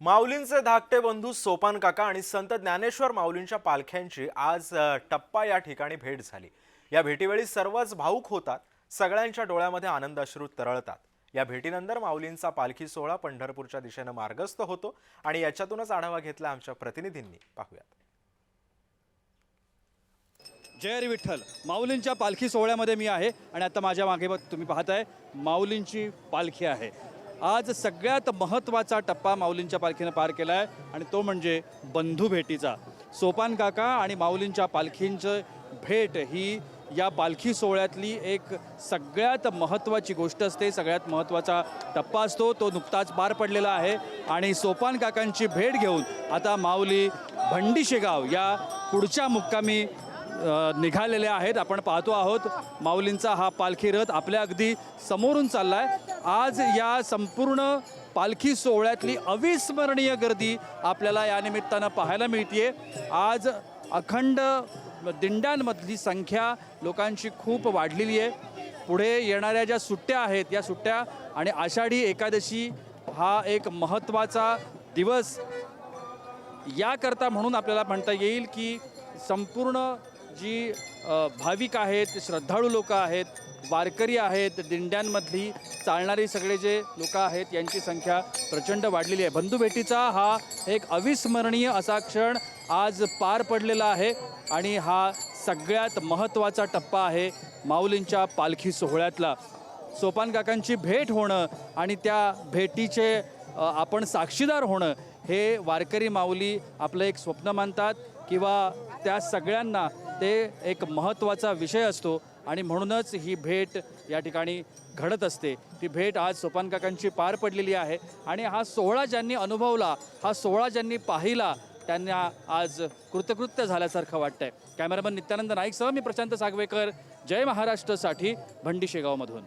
माऊलींचे धाकटे बंधू सोपान काका आणि संत ज्ञानेश्वर माऊलींच्या पालख्यांची आज टप्पा या ठिकाणी भेट झाली. या भेटीवेळी सर्वच भाऊक होतात सगळ्यांच्या डोळ्यामध्ये आनंदाश्रू तरळतात. या भेटीनंतर माऊलींचा पालखी सोहळा पंढरपूरच्या दिशेनं मार्गस्थ होतो आणि याच्यातूनच आढावा घेतला आमच्या प्रतिनिधींनी. पाहूयात. जय विठ्ठल. माऊलींच्या पालखी सोहळ्यामध्ये मी आहे आणि आता माझ्या मागे तुम्ही पाहताय माऊलींची पालखी आहे. आज सगळ्यात महत्त्वाचा टप्पा माऊलींच्या पालखीनं पार केला आहे आणि तो म्हणजे बंधू भेटीचा. सोपान काका आणि माऊलींच्या पालखींचं भेट ही या पालखी सोहळ्यातली एक सगळ्यात महत्त्वाची गोष्ट असते. सगळ्यात महत्त्वाचा टप्पा असतो. तो नुकताच पार पडलेला आहे आणि सोपान काकांची भेट घेऊन आता माऊली भंडीशेगाव या पुढच्या मुक्कामी निघालेले आहेत. आपण पाहतो आहोत माऊलींचा हा पालखी रथ आपल्या अगदी समोरून चालला आहे आज या संपूर्ण पालखी सोहळ्यातली अविस्मरणीय गर्दी आपल्याला या निमित्तानं पाहायला मिळते आज अखंड दिंड्यांमधली संख्या लोकांची खूप वाढलेली आहे. पुढे येणाऱ्या ज्या सुट्ट्या आहेत या सुट्ट्या आणि आषाढी एकादशी हा एक महत्त्वाचा दिवस याकरता म्हणून आपल्याला म्हणता येईल की संपूर्ण जी भाविक आहेत श्रद्धाळू लोक आहेत वारकरी आहेत दिंड्यांमधली चालणारी सगळे जे लोक आहेत यांची संख्या प्रचंड वाढलेली आहे. बंधुभेटीचा हा एक अविस्मरणीय असा क्षण आज पार पडलेला आहे आणि हा सगळ्यात महत्त्वाचा टप्पा आहे माऊलींच्या पालखी सोहळ्यातला. सोपान काकांची भेट होणं आणि त्या भेटीचे आपण साक्षीदार होणं हे वारकरी माऊली आपलं एक स्वप्न मानतात किंवा त्या सगळ्यांना ते एक महत्त्वाचा विषय असतो आणि म्हणूनच ही भेट या ठिकाणी घडत असते. ती भेट आज सोपान काकांची पार पडलेली आहे आणि हा सोहळा ज्यांनी अनुभवला हा सोहळा ज्यांनी पाहिला त्यांना आज कृतकृत्य झाल्यासारखं वाटतंय. कॅमेरामन नित्यानंद नाईकसह मी प्रशांत सागवेकर जय महाराष्ट्रसाठी भंडी शेगावमधून.